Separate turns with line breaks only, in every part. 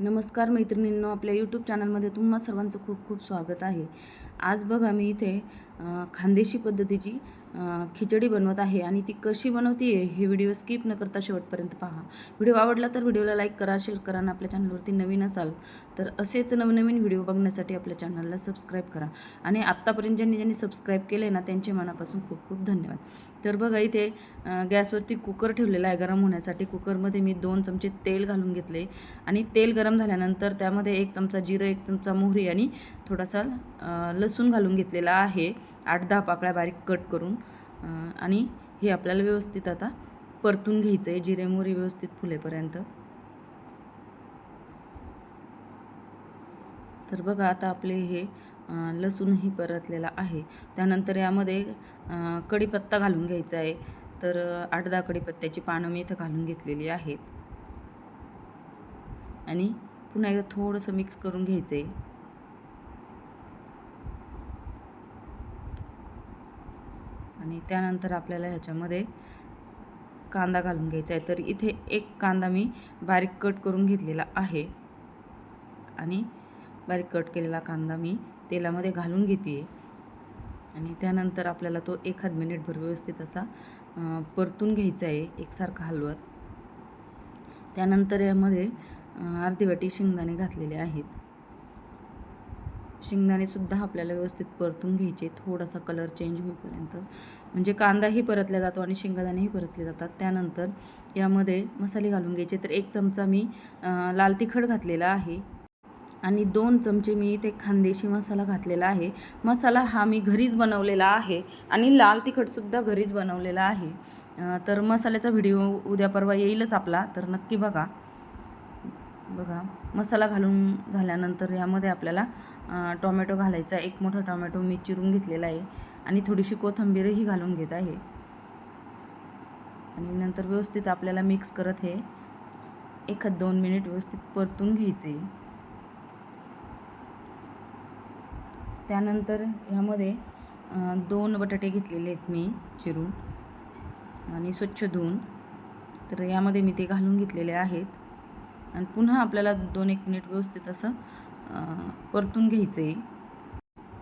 नमस्कार मैत्रिणींनो आपल्या यूट्यूब चॅनलमध्ये तुम्हा सर्वांचं खूप खूप स्वागत आहे. आज बघा मी इथे खानदेशी पद्धतीची खिचडी बनवत आहे आणि ती कशी बनवते हे व्हिडिओ स्किप न करता शेवटपर्यंत पहा. व्हिडिओ आवडला तर व्हिडिओला लाईक करा शेअर करा आणि आपल्या चॅनलवरती नवीन असाल तर असेच नवनवीन व्हिडिओ बघण्यासाठी आपल्या चॅनलला सबस्क्राईब करा. आणि आत्तापर्यंत ज्यांनी ज्यांनी सबस्क्राईब केले ना त्यांचे मनापासून खूप खूप धन्यवाद. तर बघा इथे गॅसवरती कुकर ठेवलेला आहे गरम होण्यासाठी. कुकरमध्ये मी दोन चमचे तेल घालून घेतले. आणि तेल गरम झाल्यानंतर त्यामध्ये एक चमचा जिरं एक चमचा मोहरी आणि थोडासा लसूण घालून घेतलेला आहे. आठ दहा पाकळ्या बारीक कट करून. आणि हे आपल्याला व्यवस्थित आता परतून घ्यायचं आहे जिरे मोहरी व्यवस्थित फुलेपर्यंत. तर बघा आता आपले हे लसूणही परतलेला आहे. त्यानंतर यामध्ये कढीपत्ता घालून घ्यायचा आहे. तर आठ दहा कढीपत्त्याची पानं मी इथं घालून घेतलेली आहेत. आणि पुन्हा एकदा थोडंसं मिक्स करून घ्यायचं आहे आणि त्यानंतर आपल्याला ह्याच्यामध्ये कांदा घालून घ्यायचा आहे. तर इथे एक कांदा मी बारीक कट करून घेतलेला आहे. आणि बारीक कट केलेला कांदा मी तेलामध्ये घालून घेते. आणि त्यानंतर आपल्याला तो एखाद मिनिटभर व्यवस्थित असा परतून घ्यायचा आहे एकसारखा हलवत. त्यानंतर यामध्ये अर्धी वाटी शेंगदाणे घातलेले आहेत. शेंगदाणेसुद्धा आपल्याला व्यवस्थित परतून घ्यायचे थोडासा कलर चेंज होईपर्यंत. म्हणजे कांदाही परतला जातो आणि शेंगदाणेही परतले जातात. त्यानंतर यामध्ये मसाले घालून घ्यायचे. तर एक चमचा मी लाल तिखट घातलेला आहे. आणि दोन चमचे मी इथे खानदेशी मसाला घातलेला आहे. मसाला हा मी घरीच बनवलेला आहे आणि लाल तिखटसुद्धा घरीच बनवलेला आहे. तर मसाल्याचा व्हिडिओ उद्या परवा येईलच आपला तर नक्की बघा. बघा मसाला घालून झाल्यानंतर यामध्ये आपल्याला टोमॅटो घालायचा एक मोठा टोमॅटो मी चिरून घेतलेला आहे आणि थोडीशी कोथिंबीरही घालून घेत आहे. आणि नंतर व्यवस्थित आपल्याला मिक्स करत हे एखाद दोन मिनिट व्यवस्थित परतून घ्यायचे. त्यानंतर ह्यामध्ये दोन बटाटे घेतलेले आहेत मी चिरून आणि स्वच्छ धुवून. तर यामध्ये मी ते घालून घेतलेले आहेत. आणि पुन्हा आपल्याला दोन एक मिनिट व्यवस्थित असं परतून घ्यायचं आहे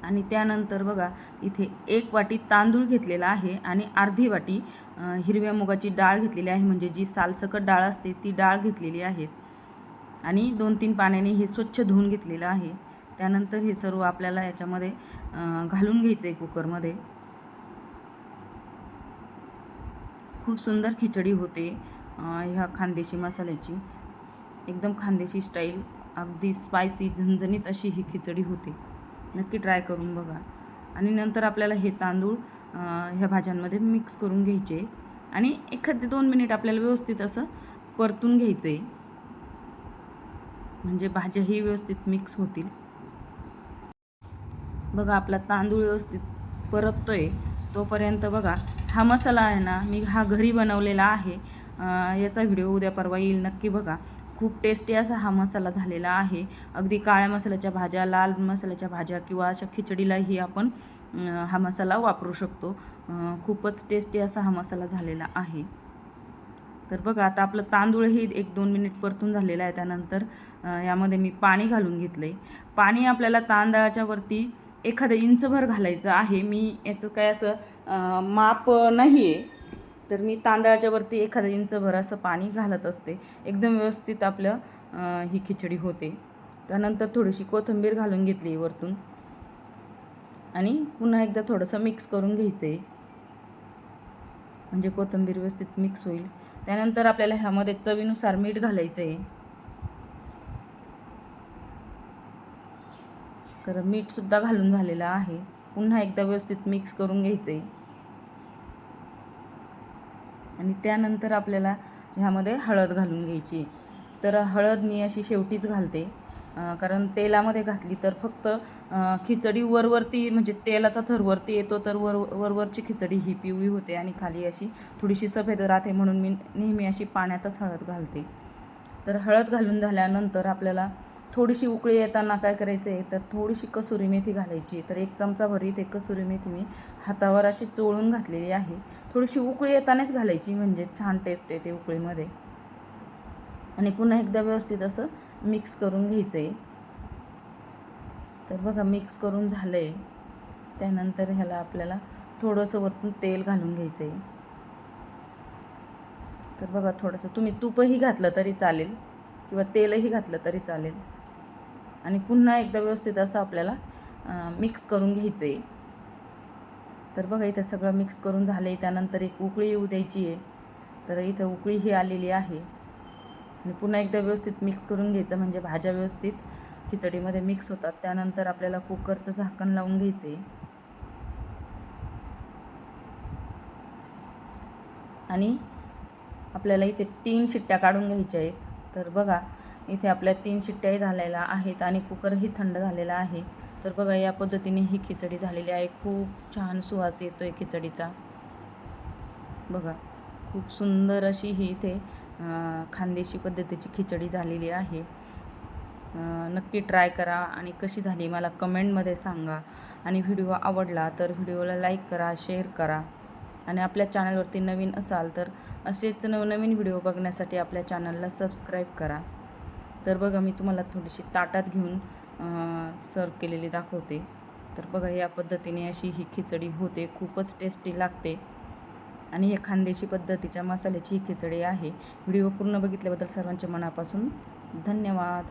आणि त्यानंतर बघा इथे एक वाटी तांदूळ घेतलेला आहे आणि अर्धी वाटी हिरव्या मुगाची डाळ घेतलेली आहे. म्हणजे जी सालसकट डाळ असते ती डाळ घेतलेली आहे. आणि दोन तीन पाण्याने हे स्वच्छ धुवून घेतलेलं आहे. त्यानंतर हे सर्व आपल्याला याच्यामध्ये घालून घ्यायचं आहे कुकरमध्ये. खूप सुंदर खिचडी होते ह्या खानदेशी मसाल्याची. एकदम खानदेशी स्टाईल अगदी स्पायसी झणझणीत अशी ही खिचडी होते. नक्की ट्राय करून बघा. आणि नंतर आपल्याला हे तांदूळ ह्या भाज्यांमध्ये मिक्स करून घ्यायचे. आणि एखादे दोन मिनिट आपल्याला व्यवस्थित असं परतून घ्यायचं आहे म्हणजे भाज्याही व्यवस्थित मिक्स होतील. बघा आपला तांदूळ व्यवस्थित परततोय. तोपर्यंत बघा हा मसाला आहे ना मी हा घरी बनवलेला आहे. याचा व्हिडिओ उद्या परवा येईल नक्की बघा. खूप टेस्टी असा हा मसाला झालेला आहे. अगदी काळ्या मसाल्याच्या भाज्या लाल मसाल्याच्या भाज्या किंवा अशा खिचडीलाही आपण हा मसाला वापरू शकतो. खूपच टेस्टी असा हा मसाला झालेला आहे. तर बघा आता आपलं तांदूळही एक दोन मिनिट परतून झालेलं आहे. त्यानंतर यामध्ये मी पाणी घालून घेतलं आहे पाणी आपल्याला तांदळाच्या वरती एखादं इंचभर घालायचं आहे मी याचं काय असं माप नाही आहे तर मी तांदळाच्या वरती एखादं इंचभर असं पाणी घालत असते. एकदम व्यवस्थित आपलं ही खिचडी होते. त्यानंतर थोडीशी कोथिंबीर घालून घेतली वरतून. आणि पुन्हा एकदा थोडंसं मिक्स करून घ्यायचं आहे म्हणजे कोथिंबीर व्यवस्थित मिक्स होईल. त्यानंतर आपल्याला ह्यामध्ये चवीनुसार मीठ घालायचं आहे तर मीठसुद्धा घालून झालेलं आहे. पुन्हा एकदा व्यवस्थित मिक्स करून घ्यायचं आहे आणि त्यानंतर आपल्याला ह्यामध्ये हळद घालून घ्यायची. तर हळद मी अशी शेवटीच घालते. कारण तेलामध्ये घातली तर फक्त खिचडी वरवरती म्हणजे तेलाचा थर वरती येतो तर वर वरवरची खिचडी ही पिवळी होते आणि खाली अशी थोडीशी सफेद राहते म्हणून मी नेहमी अशी पाण्यातच हळद घालते. तर हळद घालून झाल्यानंतर आपल्याला थोडीशी उकळी येताना काय करायचं आहे तर थोडीशी कसुरी मेथी घालायची. तर एक चमचा भरी ते कसुरी मेथी मी हातावर अशी चोळून घातलेली आहे. थोडीशी उकळी येतानाच घालायची म्हणजे छान टेस्ट येते उकळीमध्ये. आणि पुन्हा एकदा व्यवस्थित असं मिक्स करून घ्यायचं आहे तर बघा मिक्स करून झालं आहे त्यानंतर ह्याला आपल्याला थोडंसं वरतून तेल घालून घ्यायचं आहे तर बघा थोडंसं तुम्ही तूपही घातलं तरी चालेल किंवा तेलही घातलं तरी चालेल. आणि पुन्हा एकदा व्यवस्थित असं आपल्याला मिक्स करून घ्यायचं आहे तर बघा इथं सगळं मिक्स करून झालं आहे त्यानंतर एक उकळी येऊ द्यायची आहे. तर इथं उकळी ही आलेली आहे. आणि पुन्हा एकदा व्यवस्थित मिक्स करून घ्यायचं म्हणजे भाज्या व्यवस्थित खिचडीमध्ये मिक्स होतात. त्यानंतर आपल्याला कुकरचं झाकण लावून घ्यायचं आहे आणि आपल्याला इथे तीन शिट्ट्या काढून घ्यायच्या आहेत. तर बघा इथे आपल्या तीन शिट्ट्याही झालेल्या आहेत आणि कुकरही थंड झालेला आहे. तर बघा या पद्धतीने ही खिचडी झालेली आहे. खूप छान सुवास येतो आहे खिचडीचा. बघा खूप सुंदर अशी ही इथे खानदेशी पद्धतीची खिचडी झालेली आहे. नक्की ट्राय करा आणि कशी झाली मला कमेंटमध्ये सांगा. आणि व्हिडिओ आवडला तर व्हिडिओला लाईक करा शेअर करा. आणि आपल्या चॅनलवरती नवीन असाल तर असेच नवनवीन व्हिडिओ बघण्यासाठी आपल्या चॅनलला सबस्क्राईब करा. तर बघा मी तुम्हाला थोडीशी ताटात घेऊन सर्व केलेली दाखवते. तर बघा या पद्धतीने अशी ही खिचडी होते. खूपच टेस्टी लागते. आणि हे खानदेशी पद्धतीच्या मसाल्याची ही खिचडी आहे. व्हिडिओ पूर्ण बघितल्याबद्दल सर्वांचे मनापासून धन्यवाद.